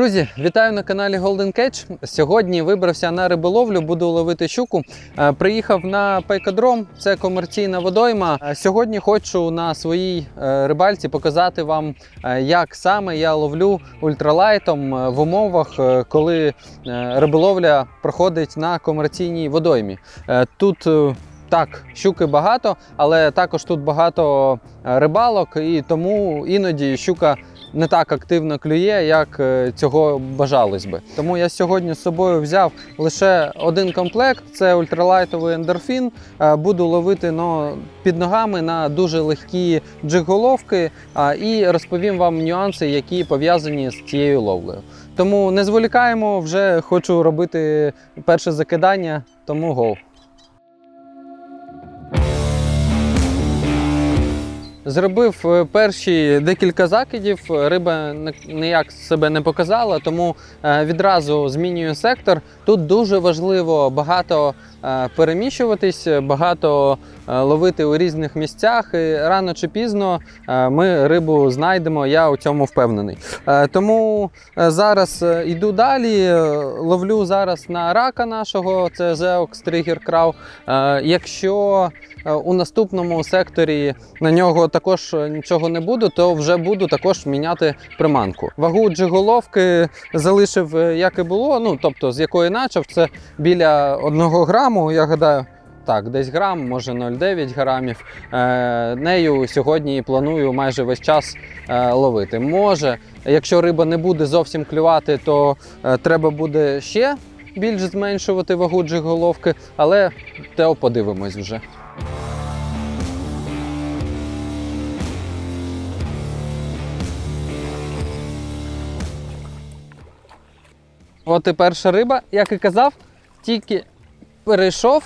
Друзі, вітаю на каналі Golden Catch. Сьогодні вибрався на риболовлю, буду ловити щуку. Е, Приїхав на пайкодром, це комерційна водойма. Е, Сьогодні хочу на своїй е, рибальці показати вам, як саме я ловлю ультралайтом в умовах, коли риболовля проходить на комерційній водоймі. Тут так, щуки багато, але також тут багато рибалок, і тому іноді щука не так активно клює, як е, цього бажалось би. Тому я сьогодні з собою взяв лише один комплект: це ультралайтовий ендорфін. Е, Буду ловити ну, під ногами на дуже легкі джиг-головки і розповім вам нюанси, які пов'язані з цією ловлею. Тому не зволікаємо, вже хочу робити перше закидання, тому гол. Зробив е, перші декілька закидів. Риба ніяк себе не показала, тому е, відразу змінюю сектор. Тут дуже важливо багато е, переміщуватись, багато е, ловити у різних місцях. І рано чи пізно е, ми рибу знайдемо. Я у цьому впевнений. Тому зараз йду далі. Ловлю зараз на рака нашого, це Zeox Trigger Crow. Якщо у наступному секторі на нього також нічого не буду, то вже буду також міняти приманку. Вагу джиголовки залишив як і було. Ну тобто з якої начав, це біля 1 граму. Я гадаю. Так, десь грам, може 0,9 грамів. Е, нею сьогодні і планую майже весь час е, ловити. Може, якщо риба не буде зовсім клювати, то е, треба буде ще більш зменшувати вагу джиголовки, але те подивимось вже. От і перша риба, як і казав, тільки перейшов,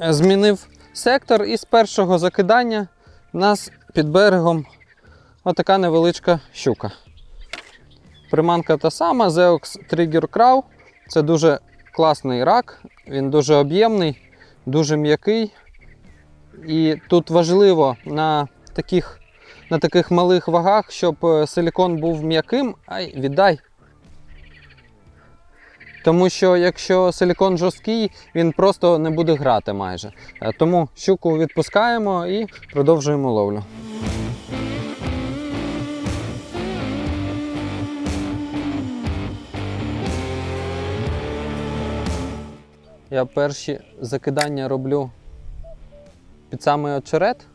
е, змінив сектор, і з першого закидання нас під берегом отака невеличка щука. Приманка та сама, Zeox Trigger Crow. Це дуже класний рак, він дуже об'ємний, дуже м'який. І тут важливо на таких, на таких малих вагах, щоб е, силікон був м'яким. Ай, віддай. Тому що якщо силікон жорсткий, він просто не буде грати майже. Е, Тому щуку відпускаємо і продовжуємо ловлю. Я перші закидання роблю під самий очерет.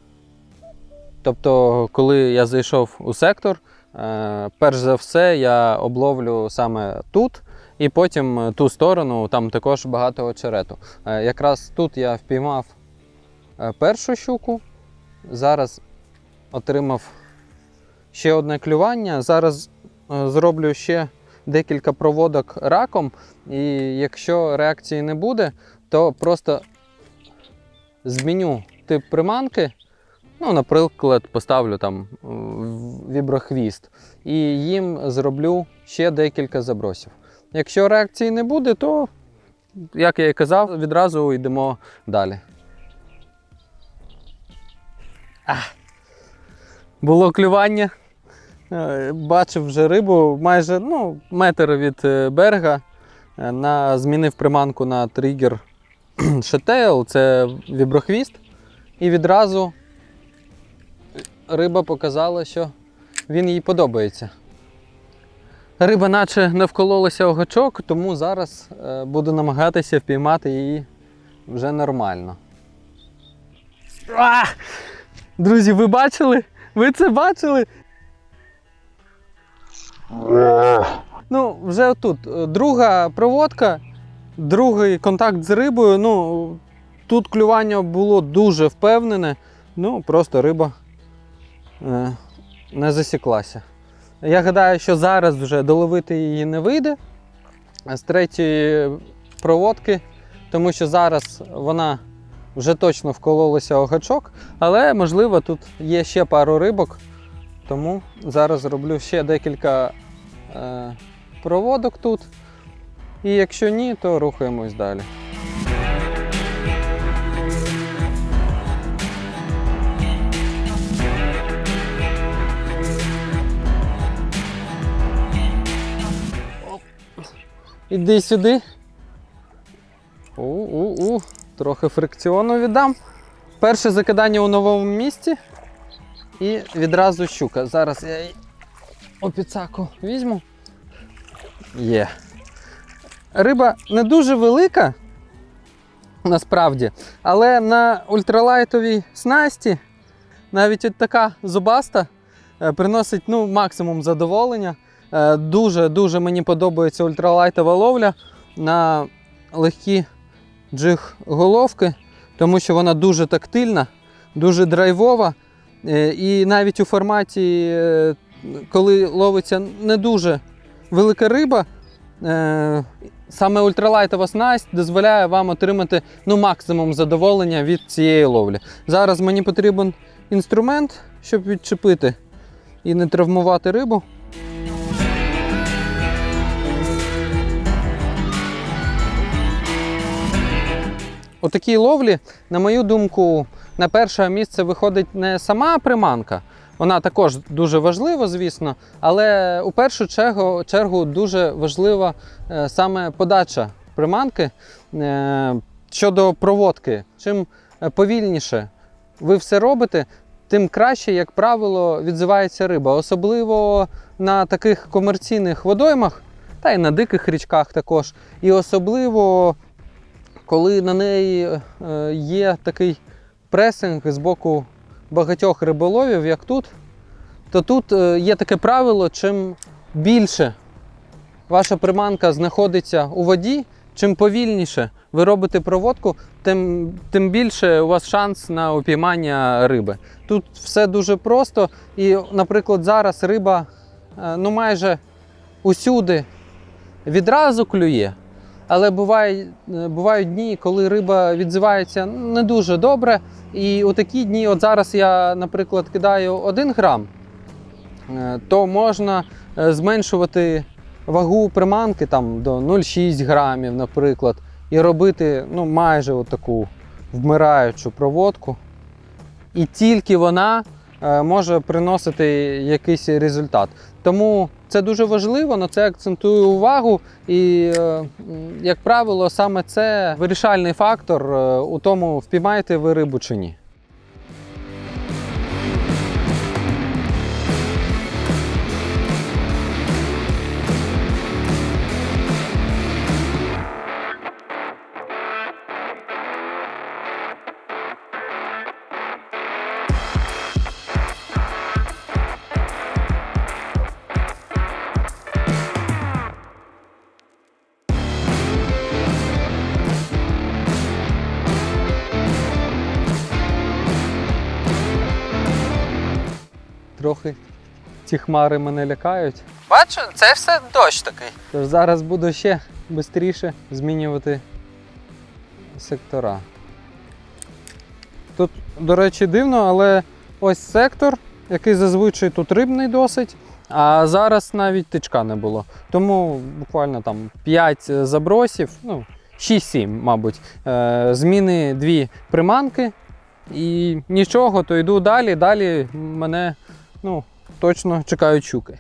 Тобто, коли я зайшов у сектор, е, перш за все я обловлю саме тут, і потім е, ту сторону, там також багато очерету. Е, Якраз тут я впіймав е, першу щуку, зараз отримав ще одне клювання. Зараз зроблю ще декілька проводок раком, і якщо реакції не буде, то просто зміню тип приманки. Ну, наприклад, поставлю там віброхвіст і їм зроблю ще декілька забросів. Якщо реакції не буде, то, як я і казав, відразу йдемо далі. А, було клювання. Е, Бачив вже рибу майже ну, метр від е, берега. Е, На, змінив приманку на тригер шетейл, це віброхвіст. І відразу риба показала, що він їй подобається. Риба наче не вкололася у гачок, тому зараз е, буду намагатися впіймати її вже нормально. А! Друзі, ви бачили? Ви це бачили? Ну, вже тут. е, Друга проводка, другий контакт з рибою. Ну, тут клювання було дуже впевнене. Ну, просто риба е, не засіклася. Я гадаю, що зараз вже доловити її не вийде з третьої проводки, тому що зараз вона вже точно вкололася у гачок, але можливо тут є ще пару рибок, тому зараз зроблю ще декілька е, проводок тут. І якщо ні, то рухаємось далі. Іди сюди. У-у-у. Трохи фрикціону віддам. Перше закидання у новому місці. І відразу щука. Зараз я її опіцаку візьму. Є. Риба не дуже велика, насправді, але на ультралайтовій снасті навіть от така зубаста е, приносить ну, максимум задоволення. Дуже-дуже мені подобається ультралайтова ловля на легкі джиг-головки, тому що вона дуже тактильна, дуже драйвова. Е, І навіть у форматі, е, коли ловиться не дуже велика риба, е, саме ультралайтова снасть дозволяє вам отримати ну, максимум задоволення від цієї ловлі. Зараз мені потрібен інструмент, щоб відчепити і не травмувати рибу. У такій ловлі, на мою думку, на перше місце виходить не сама приманка. Вона також дуже важлива, звісно, але у першу чергу, чергу дуже важлива е, саме подача приманки е, щодо проводки. Чим е, повільніше ви все робите, тим краще, як правило, відзивається риба. Особливо на таких комерційних водоймах, та й на диких річках також. І особливо коли на неї е, є такий пресинг з боку багатьох риболовів, як тут, то тут е, є таке правило: чим більше ваша приманка знаходиться у воді, чим повільніше ви робите проводку, тим, тим більше у вас шанс на упіймання риби. Тут все дуже просто. І, наприклад, зараз риба е, ну, майже усюди відразу клює. Але буває, е, бувають дні, коли риба відзивається не дуже добре. І у такі дні, от зараз я, наприклад, кидаю 1 грам, е, то можна е, зменшувати вагу приманки там, до 0,6 грамів, наприклад, і робити ну, майже таку вмираючу проводку. І тільки вона може приносити якийсь результат. Тому це дуже важливо, на це акцентую увагу. І, е, як правило, саме це вирішальний фактор е, у тому, впіймаєте ви рибу чи ні. Ці хмари мене лякають. Бачу, це все дощ такий. Тож зараз буду ще швидше змінювати сектора. Тут, до речі, дивно, але ось сектор, який зазвичай тут рибний досить, а зараз навіть тичка не було. Тому буквально там 5 забросів, ну, 6-7, мабуть. Е, зміни дві приманки. І нічого, то йду далі. Далі мене ну, точно чекають щуки.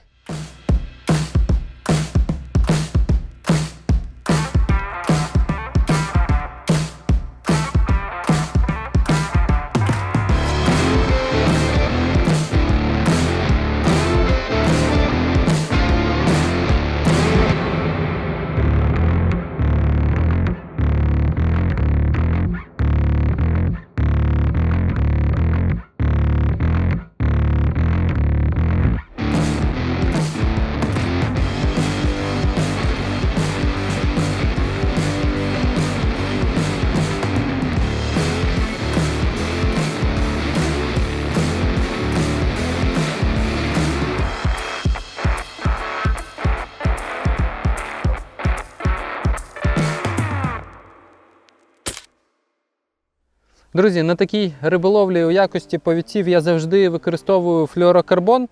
Друзі, на такій риболовлі у якості повідців я завжди використовую флюорокарбон.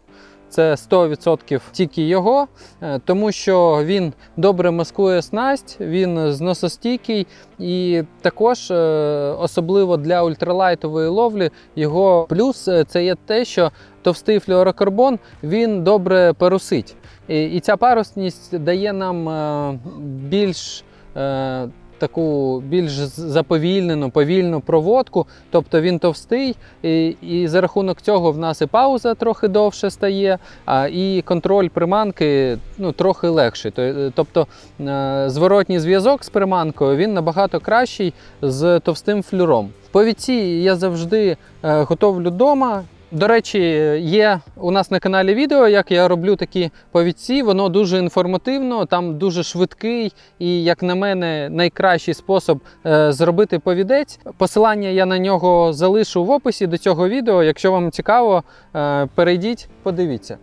Це 100% тільки його, е, тому що він добре маскує снасть, він зносостійкий і також, е, особливо для ультралайтової ловлі, його плюс е, це є те, що товстий флюорокарбон він добре парусить. І, ця парусність дає нам більш таку більш заповільнену, повільну проводку. Тобто він товстий, і, і за рахунок цього в нас і пауза трохи довше стає, а і контроль приманки ну, трохи легший. Тобто е, зворотній зв'язок з приманкою він набагато кращий з товстим флюром. Повідці я завжди е, готовлю вдома. До речі, є у нас на каналі відео, як я роблю такі повідці. Воно дуже інформативно, там дуже швидкий і, як на мене, найкращий спосіб е, зробити повідець. Посилання я на нього залишу в описі до цього відео. Якщо вам цікаво, е, перейдіть, подивіться.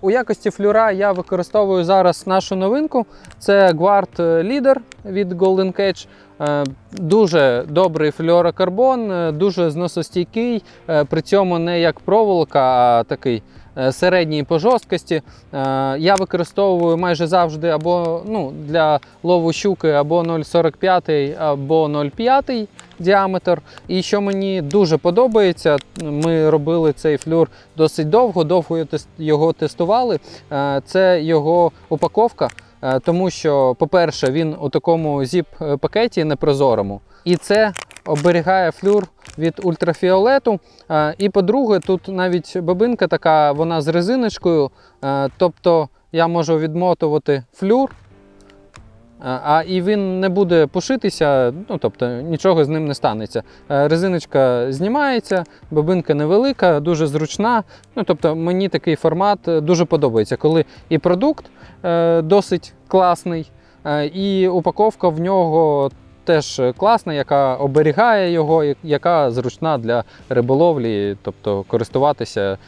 У якості флюра я використовую зараз нашу новинку. Це Guard Leader від Golden Cage. Е, Дуже добрий флюорокарбон, е, дуже зносостійкий, е, при цьому не як проволока, а такий середній по жорсткості. Я використовую майже завжди або ну, для лову щуки або 0,45 або 0,5 діаметр. І що мені дуже подобається, ми робили цей флюр досить довго, довго його тестували. Це його упаковка. Е, Тому що, по-перше, він у такому зіп-пакеті непрозорому, і це оберігає флюр від ультрафіолету. Е, І по-друге, тут навіть бобинка така, вона з резиночкою, е, тобто я можу відмотувати флюр. е, А і він не буде пушитися, ну тобто нічого з ним не станеться. Е, Резиночка знімається, бобинка невелика, дуже зручна. Ну тобто мені такий формат е, дуже подобається, коли і продукт е, досить класний, е, і упаковка в нього теж класна, яка оберігає його, яка зручна для риболовлі, тобто користуватися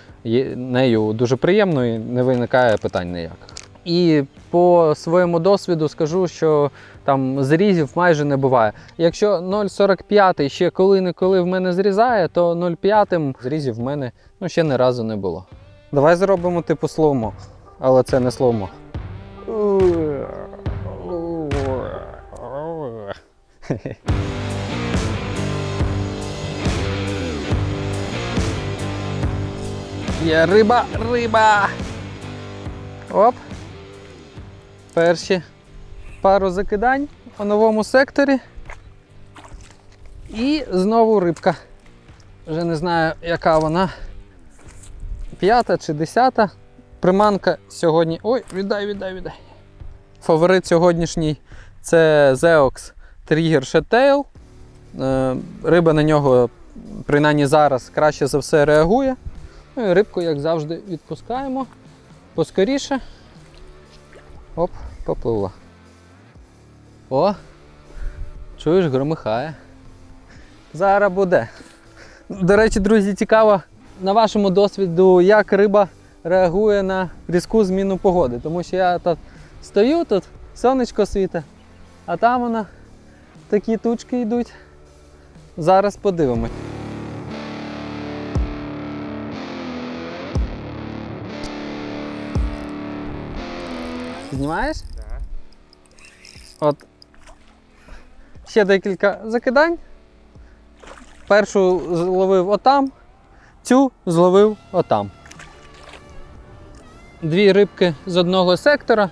нею дуже приємно і не виникає питань ніяких. І по своєму досвіду скажу, що там зрізів майже не буває. Якщо 0,45 ще коли-неколи в мене зрізає, то 0,5 зрізів в мене ну, ще ні разу не було. Давай зробимо типу слоумо, але це не слоумо. Є риба, риба. Оп. Перші пару закидань у новому секторі. І знову рибка. Вже не знаю, яка вона. П'ята чи десята. Приманка сьогодні. Ой, віддай, віддай, віддай. Фаворит сьогоднішній це Zeox Trigger Shadtail. Е, Риба на нього, принаймні зараз, краще за все реагує. Ну і рибку, як завжди, відпускаємо поскоріше. Оп, попливла. О! Чуєш, громихає. Зараз буде. До речі, друзі, цікаво на вашому досвіду, як риба реагує на різку зміну погоди. Тому що я тут стою, тут сонечко світе, а там вона такі тучки йдуть. Зараз подивимось. Знімаєш? Так. От. Ще декілька закидань. Першу зловив отам, цю зловив отам. Дві рибки з одного сектора.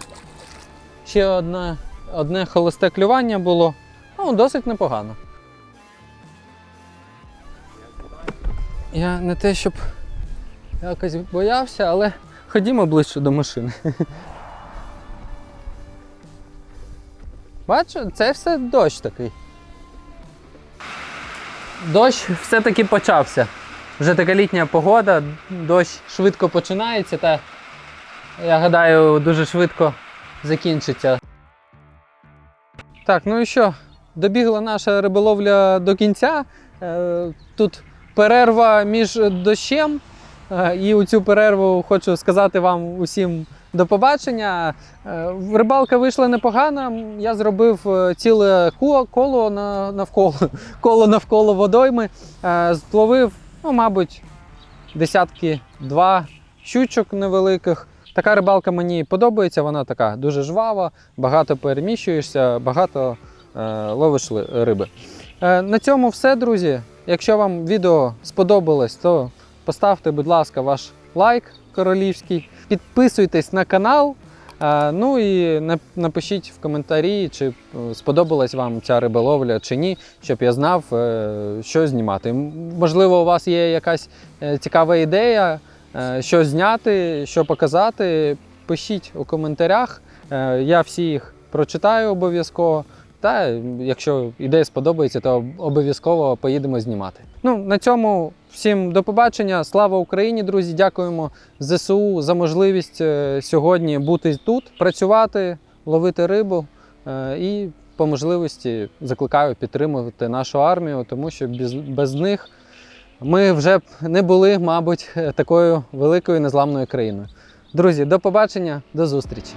Ще одне, одне холосте клювання було. Ну, досить непогано. Я не те, щоб якось боявся, але ходімо ближче до машини. Бачу, це все дощ такий. Дощ все-таки почався. Вже така літня погода, дощ швидко починається та я гадаю, дуже швидко закінчиться. Так, ну і що? Добігла наша риболовля до кінця. Е, Тут перерва між дощем. Е, І у цю перерву хочу сказати вам усім до побачення. Е, Рибалка вийшла непогана. Я зробив ціле коло навколо, коло навколо водойми. Зловив, ну, мабуть, десятки два щучок невеликих. Така рибалка мені подобається, вона така дуже жвава, багато переміщуєшся, багато е, ловиш риби. Е, на цьому все, друзі. Якщо вам відео сподобалось, то поставте, будь ласка, ваш лайк королівський. Підписуйтесь на канал. Е, Ну і нап- напишіть в коментарі, чи е, сподобалась вам ця риболовля чи ні, щоб я знав, е, що знімати. Можливо, у вас є якась цікава ідея, що зняти, що показати. Пишіть у коментарях. Е, Я всі їх прочитаю обов'язково. Та якщо ідея сподобається, то обов'язково поїдемо знімати. Ну на цьому всім до побачення. Слава Україні, друзі! Дякуємо ЗСУ за можливість е, сьогодні бути тут, працювати, ловити рибу е, і по можливості закликаю підтримувати нашу армію, тому що без, без них ми вже б не були, мабуть, такою великою незламною країною. Друзі, до побачення, до зустрічі!